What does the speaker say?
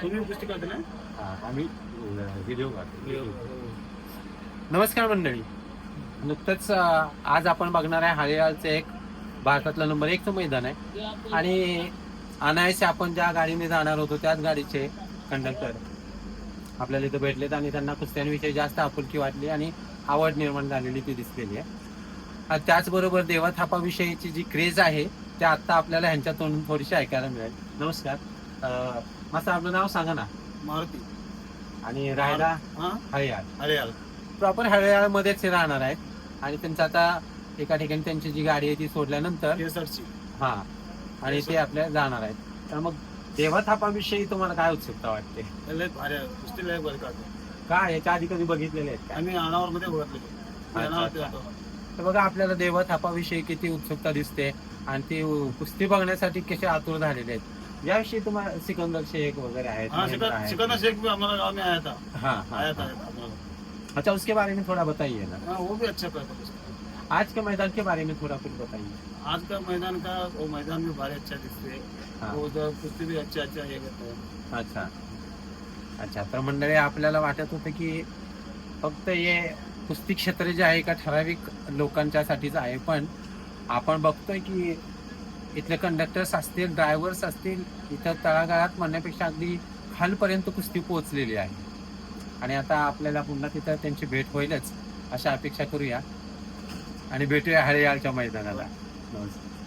तुम्ही हा, आम्ही व्हिडिओ नमस्कार मंडळी. नुकतंच आज आपण बघणार आहे हरियाळचं एक भारतातलं नंबर एकचं मैदान आहे. आणि अनायसे आपण ज्या गाडीने जाणार होतो त्याच गाडीचे कंडक्टर आपल्याला इथं भेटलेत आणि त्यांना कुस्त्यांविषयी जास्त आपुलकी वाटली आणि आवड निर्माण झालेली ती दिसलेली आहे. आणि त्याचबरोबर देवाथापाविषयीची जी क्रेज आहे ते आता आपल्याला ह्यांच्या तोंडून थोडीशी ऐकायला मिळेल. नमस्कार. मस्त आपलं नाव सांगा ना. मारुती. आणि राहायला? हा? हरियाळ अरे यार प्रॉपर हरियाळमध्येच राहणार आहेत आणि त्यांचं आता एका ठिकाणी त्यांची जी गाडी आहे ती सोडल्यानंतर केसरची. हा. आणि ते आपल्या जाणार आहेत. तर मग देवाथापाविषयी तुम्हाला काय उत्सुकता वाटते? लय भारी आहे. कुस्ती लय बरं करतो. काय? याच्या आधी कधी बघितलेले आहेत का? आम्ही अनावर मध्ये अच्छा. तर बघा आपल्याला देवाथापाविषयी किती उत्सुकता दिसते. आणि ती कुस्ती बघण्यासाठी कसे आतुर झालेले आहेत. याविषयी तुम्हाला सिकंदर शेख वगैरे आहेत हाँ महेंद्र सिकंदर आहेत. सिकंदर शेख भी हमारा गांव में आया था हाँ हाँ आया था हाँ। आया था हमारा। अच्छा उसके बारे में थोड़ा बताइए ना हाँ वो भी अच्छा करता आज के मैदान के बारे में थोड़ा कुछ बताइए आज का मैदान का वो मैदान भी भारी अच्छा दिखते हाँ। वो उधर कुस्ती भी अच्छा अच्छा करते हैं अच्छा अच्छा तर मंडळी आपल्याला वाटत होतं की फक्त हे कुस्ती क्षेत्र जे आहे का ठराविक लोकांच्यासाठीच आहे पण आपण बघतोय की इथले कंडक्टर्स असतील ड्रायव्हर्स असतील इथं तळागाळात म्हणण्यापेक्षा अगदी खालपर्यंत कुस्ती पोहोचलेली आहे. आणि आता आपल्याला पुन्हा तिथं त्यांची भेट होईलच अशा अपेक्षा करूया. आणि भेटूया हरियाळच्या मैदानाला. नमस्कार